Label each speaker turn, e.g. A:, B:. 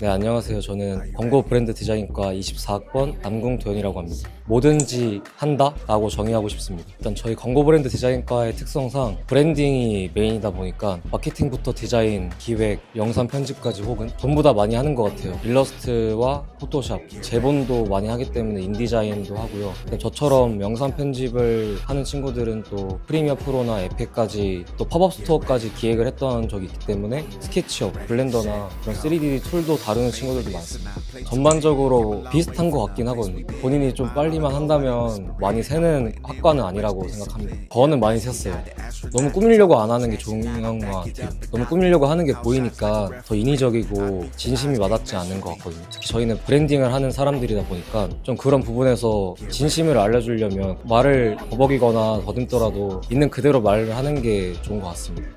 A: 네, 안녕하세요. 저는 광고 브랜드 디자인과 24학번 남궁도현이라고 합니다. 뭐든지 한다라고 정의하고 싶습니다. 일단 저희 광고 브랜드 디자인과의 특성상 브랜딩이 메인이다 보니까 마케팅부터 디자인, 기획, 영상 편집까지 혹은 전부 다 많이 하는 것 같아요. 일러스트와 포토샵, 제본도 많이 하기 때문에 인디자인도 하고요. 저처럼 영상 편집을 하는 친구들은 또 프리미어 프로나 에펙까지 또 팝업 스토어까지 기획을 했던 적이 있기 때문에 스케치업, 블렌더나 그런 3D 툴도 다루는 친구들도 많습니다. 전반적으로 비슷한 것 같긴 하거든요. 본인이 좀 빨리만 한다면 많이 새는 학과는 아니라고 생각합니다. 저는 많이 샜어요. 너무 꾸미려고 안 하는 게 중요한 것 같아요. 너무 꾸미려고 하는 게 보이니까 더 인위적이고 진심이 와닿지 않는 것 같거든요. 특히 저희는 브랜딩을 하는 사람들이다 보니까 좀 그런 부분에서 진심을 알려주려면 말을 버벅이거나 더듬더라도 있는 그대로 말을 하는 게 좋은 것 같습니다.